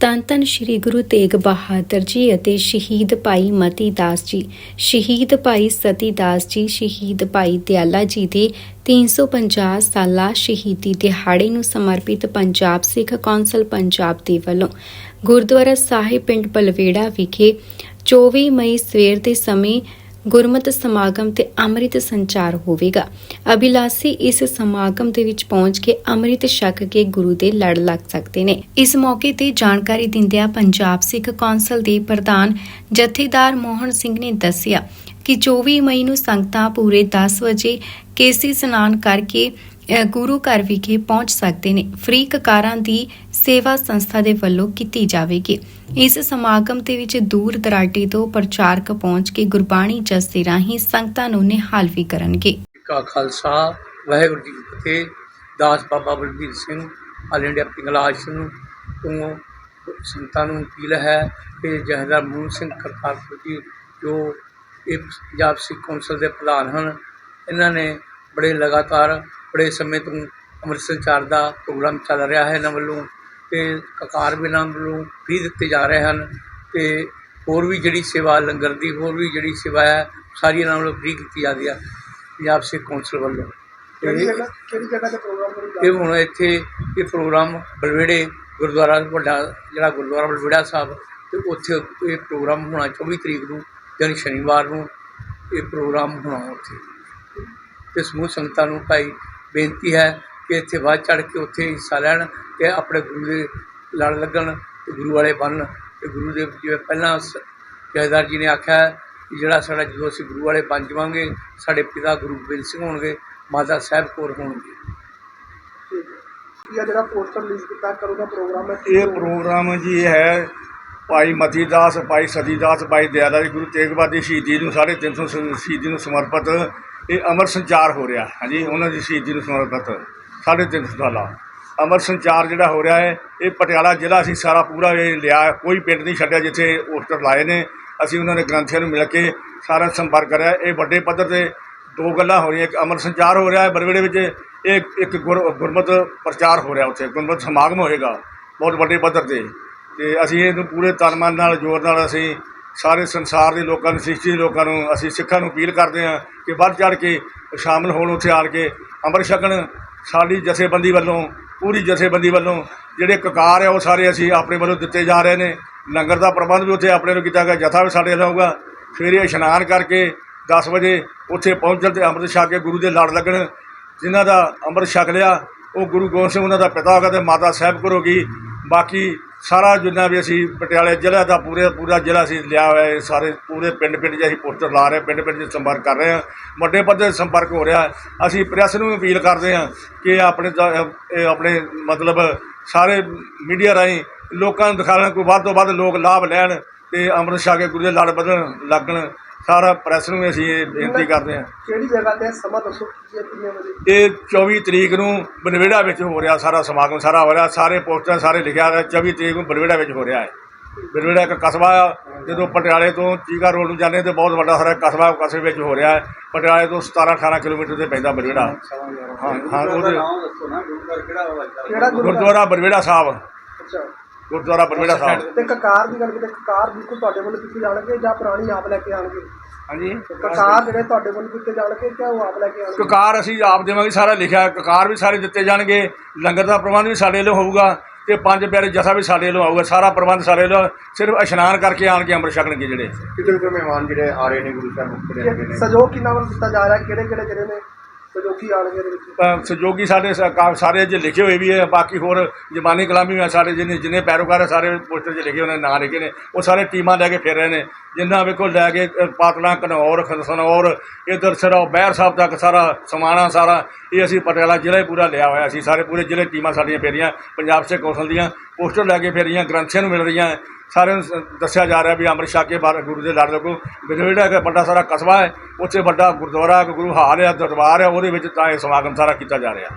ਧੰਨ ਧੰਨ ਸ੍ਰੀ ਗੁਰੂ ਤੇਗ ਬਹਾਦਰ ਜੀ ਅਤੇ ਸ਼ਹੀਦ ਭਾਈ ਮਤੀ ਦਾਸ ਜੀ, ਸ਼ਹੀਦ ਭਾਈ ਸਤੀ ਦਾਸ ਜੀ, ਸ਼ਹੀਦ ਭਾਈ ਦਿਆਲਾ ਜੀ ਦੇ 350 ਸਾਲਾ ਸ਼ਹੀਦੀ ਦਿਹਾੜੇ ਨੂੰ ਸਮਰਪਿਤ ਪੰਜਾਬ ਸਿੱਖ ਕੌਂਸਲ ਪੰਜਾਬ ਦੇ ਵੱਲੋਂ ਗੁਰਦੁਆਰਾ ਸਾਹਿਬ ਪਿੰਡ ਬਲਵੇੜਾ ਵਿਖੇ 24 ਮਈ ਸਵੇਰ ਦੇ ਸਮੇਂ ਗੁਰਮਤਿ ਸਮਾਗਮ ਤੇ ਅੰਮ੍ਰਿਤ ਸੰਚਾਰ ਹੋਵੇਗਾ। ਅਭਿਲਾਸ਼ੀ ਇਸ ਸਮਾਗਮ ਦੇ ਵਿੱਚ ਪਹੁੰਚ ਕੇ ਅੰਮ੍ਰਿਤ ਛਕ ਕੇ ਗੁਰੂ ਦੇ ਲੜ ਲੱਗ ਸਕਦੇ ਨੇ। ਇਸ ਮੌਕੇ ਤੇ ਜਾਣਕਾਰੀ ਦਿੰਦਿਆਂ ਪੰਜਾਬ ਸਿੱਖ ਕੌਂਸਲ ਦੇ ਪ੍ਰਧਾਨ ਜਥੇਦਾਰ ਮੋਹਨ ਸਿੰਘ ਨੇ ਦੱਸਿਆ ਕਿ 24 ਮਈ ਨੂੰ ਸੰਗਤਾਂ ਪੂਰੇ 10 ਵਜੇ ਕੇਸੀ ਸਨਾਨ ਕਰਕੇ ਗੁਰੂ ਘਰ ਵਿਖੇ ਪਹੁੰਚ ਸਕਦੇ ਨੇ। ਫ੍ਰੀ ਕਕਾਰਾਂ ਦੀ ਸੇਵਾ ਸੰਸਥਾ ਦੇ ਵੱਲੋਂ ਕੀਤੀ ਜਾਵੇਗੀ। ਇਸ ਸਮਾਗਮ ਦੇ ਵਿੱਚ ਦੂਰ ਦਰਾਡੇ ਤੋਂ ਪ੍ਰਚਾਰਕ ਪਹੁੰਚ ਕੇ ਗੁਰਬਾਣੀ ਜਸ ਦੇ ਰਾਹੀਂ ਸੰਗਤਾਂ ਨੂੰ ਨਿਹਾਲ ਵੀ ਕਰਨਗੇ। ਜੀ ਕਾ ਖਾਲਸਾ, ਵਾਹਿਗੁਰੂ ਜੀ ਕੀ ਫਤਿਹ। ਦਾਸ ਬਾਬਾ ਬਲਬੀਰ ਸਿੰਘ, ਆਲ ਇੰਡੀਆ ਪਿੰਗਲਾ ਆਸ਼ਰਮ ਤੋਂ ਸੰਤਾਂ ਨੂੰ ਅਪੀਲ ਹੈ ਕਿ ਜਹਦਰ ਮੂਲ ਸਿੰਘ ਕਰਤਾਰਪੁਰ ਜੀ, ਜੋ ਇਹ ਪੰਜਾਬ ਸਿੱਖ ਕੌਂਸਲ ਦੇ ਪ੍ਰਧਾਨ ਹਨ, ਇਹਨਾਂ ਨੇ ਬੜੇ ਲਗਾਤਾਰ, ਬੜੇ ਸਮੇਂ ਤੋਂ ਅੰਮ੍ਰਿਤ ਸੰਚਾਰ ਦਾ ਪ੍ਰੋਗਰਾਮ ਚੱਲ ਰਿਹਾ ਹੈ। ਇਹਨਾਂ ਵੱਲੋਂ ਤੇ ਕਕਾਰ ਇਹਨਾਂ ਵੱਲੋਂ ਫ੍ਰੀ ਦਿੱਤੇ ਜਾ ਰਹੇ ਹਨ ਤੇ ਹੋਰ ਵੀ ਜਿਹੜੀ ਸੇਵਾ ਲੰਗਰ ਦੀ ਹੋਰ ਵੀ ਜਿਹੜੀ ਸੇਵਾ ਹੈ ਸਾਰੀ ਇਹਨਾਂ ਵੱਲੋਂ ਫ੍ਰੀ ਕੀਤੀ ਜਾਂਦੀ ਆ ਪੰਜਾਬ ਸਿੱਖ ਕੌਂਸਲ ਵੱਲੋਂ। ਕਿਹੜੀ ਤੇ ਜਗ੍ਹਾ ਕਿਹੜੀ ਜਗ੍ਹਾ ਤੇ ਪ੍ਰੋਗਰਾਮ ਕਰੂ ਇਹ ਹੁਣ ਇੱਥੇ ਇਹ ਪ੍ਰੋਗਰਾਮ ਬਲਵੇੜੇ ਗੁਰਦੁਆਰਾ ਵੱਡਾ ਜਿਹੜਾ ਗੁਰਦੁਆਰਾ ਬਲਵੇੜਾ ਸਾਹਿਬ ਤੇ ਉੱਥੇ ਇਹ ਪ੍ਰੋਗਰਾਮ ਹੋਣਾ 24 ਤਰੀਕ ਨੂੰ ਯਾਨੀ ਸ਼ਨੀਵਾਰ ਨੂੰ ਇਹ ਪ੍ਰੋਗਰਾਮ ਹੋਣਾ ਉੱਥੇ। ਤੇ ਸਮੂਹ ਸੰਗਤਾਂ ਨੂੰ ਭਾਈ ਬੇਨਤੀ ਹੈ ਕਿ ਇੱਥੇ ਵੱਧ ਚੜ ਕੇ ਉੱਥੇ ਹਿੱਸਾ ਲੈਣ ਤੇ ਆਪਣੇ ਗੁਰੂ ਦੇ ਲੜ ਲੱਗਣ ਤੇ ਗੁਰੂ ਵਾਲੇ ਬਣਨ ਤੇ ਗੁਰੂ ਦੇ ਜਿਵੇਂ ਪਹਿਲਾਂ ਸ- ਜਥੇਦਾਰ ਜੀ ਨੇ ਆਖਿਆ ਕਿ ਜਿਹੜਾ ਸਾਡਾ ਜਦੋਂ ਅਸੀਂ ਗੁਰੂ ਵਾਲੇ ਬਣ ਜਾਵਾਂਗੇ ਸਾਡੇ ਪਿਤਾ ਗੁਰੂ ਗੋਬਿੰਦ ਸਿੰਘ ਹੋਣਗੇ ਮਾਤਾ ਸਾਹਿਬ ਕੌਰ ਹੋਣਗੇ। ਇਹ ਜਿਹੜਾ ਪੋਸਟਰ ਰਿਲੀਜ਼ ਕੀਤਾ ਕਰੋ ਦਾ ਪ੍ਰੋਗਰਾਮ ਹੈ? ਇਹ ਪ੍ਰੋਗਰਾਮ ਜੀ ਇਹ ਹੈ ਭਾਈ ਮਤੀ ਦਾਸ ਭਾਈ ਸਤੀ ਦਾਸ ਭਾਈ ਦਇਆਲਾ ਜੀ ਗੁਰੂ ਤੇਗ ਬਹਾਦਰ ਦੀ ਸ਼ਹੀਦੀ ਨੂੰ ਸਾਢੇ ਤਿੰਨ ਸੌ ਸ- ਸ਼ਹੀਦੀ ਨੂੰ ਸਮਰਪਿਤ। ਇਹ ਅਮਰ ਸੰਚਾਰ ਹੋ ਰਿਹਾ ਹਾਂਜੀ ਉਹਨਾਂ ਦੀ ਸ਼ਹੀਦੀ ਨੂੰ ਸਮਰਪਿਤ। ਸਾਢੇ ਤਿੰਨ ਸੌ ਸਾਲਾ ਅਮਰ ਸੰਚਾਰ ਜਿਹੜਾ ਹੋ ਰਿਹਾ ਹੈ, ਇਹ ਪਟਿਆਲਾ ਜ਼ਿਲ੍ਹਾ ਅਸੀਂ ਸਾਰਾ ਪੂਰਾ ਇਹ ਲਿਆ, ਕੋਈ ਪਿੰਡ ਨਹੀਂ ਛੱਡਿਆ ਜਿੱਥੇ ਪੋਸਟਰ ਲਾਏ ਨੇ। ਅਸੀਂ ਉਹਨਾਂ ਦੇ ਗ੍ਰੰਥੀਆਂ ਨੂੰ ਮਿਲ ਕੇ ਸਾਰਾ ਸੰਪਰਕ ਕਰਿਆ। ਇਹ ਵੱਡੇ ਪੱਧਰ ਤੇ ਦੋ ਗੱਲਾਂ ਹੋ ਰਹੀਆਂ, ਇੱਕ ਅਮਰ ਸੰਚਾਰ ਹੋ ਰਿਹਾ ਹੈ ਬਰਵੇੜੇ ਵਿੱਚ, ਇਹ ਇੱਕ ਗੁਰ, ਗੁਰਮਤ ਪ੍ਰਚਾਰ ਹੋ ਰਿਹਾ ਉੱਥੇ, ਗੁਰਮਤ ਸਮਾਗਮ ਹੋਏਗਾ ਬਹੁਤ ਵੱਡੇ ਪੱਧਰ ਤੇ। ਤੇ ਅਸੀਂ ਇਹਨੂੰ ਪੂਰੇ ਤਨ ਮਨ ਨਾਲ, ਜ਼ੋਰ ਨਾਲ ਅਸੀਂ ਸਾਰੇ ਸੰਸਾਰ ਦੇ ਲੋਕਾਂ ਨੂੰ, ਸ੍ਰਿਸ਼ਟੀ ਦੇ ਲੋਕਾਂ ਨੂੰ, ਅਸੀਂ ਸਿੱਖਾਂ ਨੂੰ ਅਪੀਲ ਕਰਦੇ ਹਾਂ ਕਿ ਵੱਧ ਚੜ ਕੇ ਸ਼ਾਮਲ ਹੋਣ, ਉੱਥੇ ਆਣ ਕੇ ਅੰਮ੍ਰਿਤ ਛਕਣ। ਸਾਡੀ ਜਥੇਬੰਦੀ ਵੱਲੋਂ, ਪੂਰੀ ਜਥੇਬੰਦੀ ਵੱਲੋਂ ਜਿਹੜੇ ਕਕਾਰ ਆ ਉਹ ਸਾਰੇ ਅਸੀਂ ਆਪਣੇ ਵੱਲੋਂ ਦਿੱਤੇ ਜਾ ਰਹੇ ਨੇ। ਲੰਗਰ ਦਾ ਪ੍ਰਬੰਧ ਵੀ ਉੱਥੇ ਆਪਣੇ ਨੂੰ ਕੀਤਾ ਗਿਆ, ਜਥਾ ਵੀ ਸਾਡੇ ਵੱਲੋਂ ਹੋਊਗਾ। ਸਵੇਰੇ ਇਸ਼ਨਾਨ ਕਰਕੇ 10 ਵਜੇ ਉੱਥੇ ਪਹੁੰਚਣ ਤੇ ਅੰਮ੍ਰਿਤ ਛਕ ਕੇ ਗੁਰੂ ਦੇ ਲੜ ਲੱਗਣ। ਜਿਨ੍ਹਾਂ ਦਾ ਅੰਮ੍ਰਿਤ ਛਕ ਲਿਆ, ਉਹ ਗੁਰੂ ਗੋਬਿੰਦ ਸਿੰਘ, ਉਹਨਾਂ ਦਾ ਪਿਤਾ ਹੋਗਾ ਤੇ ਮਾਤਾ ਸਾਹਿਬ ਕਰੋਗੀ ਬਾਕੀ ਸਾਰਾ ਜਿੰਨਾ ਵੀ ਅਸੀਂ ਪਟਿਆਲੇ ਜ਼ਿਲ੍ਹਾ ਦਾ ਪੂਰੇ ਪੂਰਾ ਜ਼ਿਲ੍ਹਾ ਅਸੀਂ ਲਿਆ ਹੋਇਆ ਹੈ, ਸਾਰੇ ਪੂਰੇ ਪਿੰਡ ਪਿੰਡ 'ਚ ਅਸੀਂ ਪੋਸਟਰ ਲਾ ਰਹੇ ਪਿੰਡ ਪਿੰਡ 'ਚ ਸੰਪਰਕ ਕਰ ਰਹੇ ਹਾਂ। ਵੱਡੇ ਪੱਧਰ 'ਤੇ ਸੰਪਰਕ ਹੋ ਰਿਹਾ ਅਸੀਂ ਪ੍ਰੈਸ ਨੂੰ ਵੀ ਅਪੀਲ ਕਰਦੇ ਹਾਂ ਕਿ ਆਪਣੇ ਦਾ- ਇਹ ਆਪਣੇ ਮਤਲਬ ਸਾਰੇ ਮੀਡੀਆ ਰਾਹੀਂ ਲੋਕਾਂ ਨੂੰ ਦਿਖਾਉਣ ਕੋਈ ਵੱਧ ਤੋਂ ਵੱਧ ਲੋਕ ਲਾਭ ਲੈਣ ਤੇ ਅੰਮ੍ਰਿਤ ਛਕ ਕੇ ਗੁਰੂ ਦੇ ਲੜ ਵਧਣ, ਲੱਗਣ। ਸਾਰਾ ਪ੍ਰੈਸ ਨੂੰ ਵੀ ਅਸੀਂ ਇਹ ਬੇਨਤੀ ਕਰਦੇ ਹਾਂ। ਕਿਹੜੀ ਜਗ੍ਹਾ ਤੇ ਹੈ? ਸਮਾਂ ਦੱਸੋ ਕੀ ਹੈ, ਕਿੰਨੇ ਵਜੇ? ਇਹ 24 ਤਰੀਕ ਨੂੰ ਬਨਵੇੜਾ ਵਿੱਚ ਹੋ ਰਿਹਾ ਸਾਰਾ ਸਮਾਗਮ ਸਾਰਾ ਹੋ ਰਿਹਾ ਸਾਰੇ ਪੋਸਟਰ ਸਾਰੇ ਲਿਖਿਆ ਹੋਇਆ 24 ਤਰੀਕ ਨੂੰ ਬਨਵੇੜਾ ਵਿੱਚ ਹੋ ਰਿਹਾ ਹੈ। ਬਨਵੇੜਾ ਇੱਕ ਕਸਬਾ ਆ ਜਦੋਂ ਪਟਿਆਲੇ ਤੋਂ ਚੀਗਾ ਰੋਡ ਨੂੰ ਜਾਂਦੇ ਤੇ ਬਹੁਤ ਵੱਡਾ ਸਾਰਾ ਕਸਬਾ ਕਸਬੇ ਵਿੱਚ ਹੋ ਰਿਹਾ ਹੈ। ਪਟਿਆਲੇ ਤੋਂ 17 18 ਕਿਲੋਮੀਟਰ ਤੇ ਪੈਂਦਾ ਬਨਵੇੜਾ। ਹਾਂ ਹਾਂ ਉਹਦੇ ਕਿਹੜਾ ਗੁਰੂ ਗੁਰਦੁਆਰਾ ਬਨਵੇੜਾ ਸਾਹਿਬ। ਅੱਛਾ। ਗੁਰਦੁਆਰਾ ਬਨਵੇੜਾ ਸਾਹਿਬ। ਤੇ ਕਕਾਰ ਦੀ ਗੱਲ ਕੀਤੀ ਕਕਾਰ ਬਿਲਕੁਲ ਤੁਹਾਡੇ ਵੱਲੋਂ ਦਿੱਤੇ ਜਾਣਗੇ ਜਾਂ ਪੁਰਾਣੀ ਆਪ ਲੈ ਕੇ ਆਣਗੇ? ਹਾਂਜੀ। ਕਕਾਰ ਜਿਹੜੇ ਤੁਹਾਡੇ ਵੱਲੋਂ ਦਿੱਤੇ ਜਾਣਗੇ ਕਿ ਉਹ ਆਪ ਲੈ ਕੇ ਆਣਗੇ? ਕਕਾਰ ਅਸੀਂ ਆਪ ਦੇਵਾਂਗੇ ਸਾਰਾ ਲਿਖਿਆ। ਕਕਾਰ ਵੀ ਸਾਰੇ ਦਿੱਤੇ ਜਾਣਗੇ ਲੰਗਰ ਦਾ ਪ੍ਰਬੰਧ ਵੀ ਸਾਡੇ ਵੱਲੋਂ ਹੋਊਗਾ ਤੇ ਪੰਜ ਪਿਆਰੇ ਜਥਾ ਵੀ ਸਾਡੇ ਵੱਲੋਂ ਆਊਗਾ ਸਾਰਾ ਪ੍ਰਬੰਧ ਸਾਡੇ ਵੱਲੋਂ ਸਿਰਫ ਇਸ਼ਨਾਨ ਕਰਕੇ ਆਣ ਕੇ ਅੰਮ੍ਰਿਤ ਛਕਣਗੇ ਜਿਹੜੇ। ਕਿਤੇ ਕਿਤੇ ਮਹਿਮਾਨ ਜਿਹੜੇ ਆ ਰਹੇ ਨੇ ਗੁਰੂ ਸਾਹਿਬ ਅੱਗੇ ਨੇ। ਸਹਿਯੋਗ ਕਿੰਨਾ ਵੱਲੋਂ ਦਿੱਤਾ ਜਾ ਰਿਹਾ ਕਿਹੜੇ ਕਿਹੜੇ ਜਿਹੜੇ ਨੇ? ਸਹਿਯੋਗੀ ਆਣਗੇ ਇਹਦੇ ਵਿੱਚ? ਅ, ਸਹਿਯੋਗੀ ਸਾਡੇ ਸ- ਕਾ- ਸਾਰੇ ਜੇ ਲਿਖੇ ਹੋਏ ਵੀ ਹੈ ਬਾਕੀ ਹੋਰ ਜ਼ਬਾਨੀ ਕਲਾਮੀ ਵੀ ਸਾਡੇ ਜਿੰਨੇ ਜਿੰਨੇ ਪੈਰੋਕਾਰ ਹੈ ਸਾਰੇ ਪੋਸਟਰ 'ਚ ਲਿਖੇ ਉਹਨਾਂ ਨਾਂ ਲਿਖੇ ਨੇ ਉਹ ਸਾਰੇ ਟੀਮਾਂ ਲੈ ਕੇ ਫਿਰ ਰਹੇ ਨੇ। ਜਿੰਨਾ ਵੇਖੋ ਲੈ ਕੇ ਅ, ਪਾਤਲਾ ਘਨੌਰ ਖਨਸਨੌਰ ਇਧਰ ਸਿਰੋਂ ਬਹਿਰ ਸਾਹਿਬ ਤੱਕ ਸਾਰਾ ਸਮਾਣਾ ਸਾਰਾ ਇਹ ਅਸੀਂ ਪਟਿਆਲਾ ਜ਼ਿਲ੍ਹਾ ਹੀ ਪੂਰਾ ਲਿਆ ਹੋਇਆ ਸੀ। ਸਾਰੇ ਪੂਰੇ ਜ਼ਿਲ੍ਹੇ ਟੀਮਾਂ ਸਾਡੀਆਂ ਫੇਰੀਆਂ ਪੰਜਾਬ ਸੇ ਕੌਂਸਲ ਦੀਆਂ ਪੋਸਟਰ ਲੈ ਕੇ ਫੇਰੀਆਂ ਗ੍ਰੰਥੀਆਂ ਨੂੰ ਮਿਲ ਰਹੀਆਂ ਸਾਰਿਆਂ ਨੂੰ ਸ- ਦੱਸਿਆ ਜਾ ਰਿਹਾ ਵੀ ਅੰਮ੍ਰਿਤ ਛਕ ਕੇ ਬਾਹਰ ਗੁਰੂ ਦੇ ਲੜ ਲੱਗੋ। ਬਿਜਵੇੜਾ ਇੱਕ ਵੱਡਾ ਸਾਰਾ ਕਸਬਾ ਹੈ, ਉੱਥੇ ਵੱਡਾ ਗੁਰਦੁਆਰਾ, ਗੁਰੂ ਹਾਲ ਹੈ, ਦਰਬਾਰ ਹੈ, ਉਹਦੇ ਵਿੱਚ ਤਾਂ ਇਹ ਸਮਾਗਮ ਸਾਰਾ ਕੀਤਾ ਜਾ ਰਿਹਾ।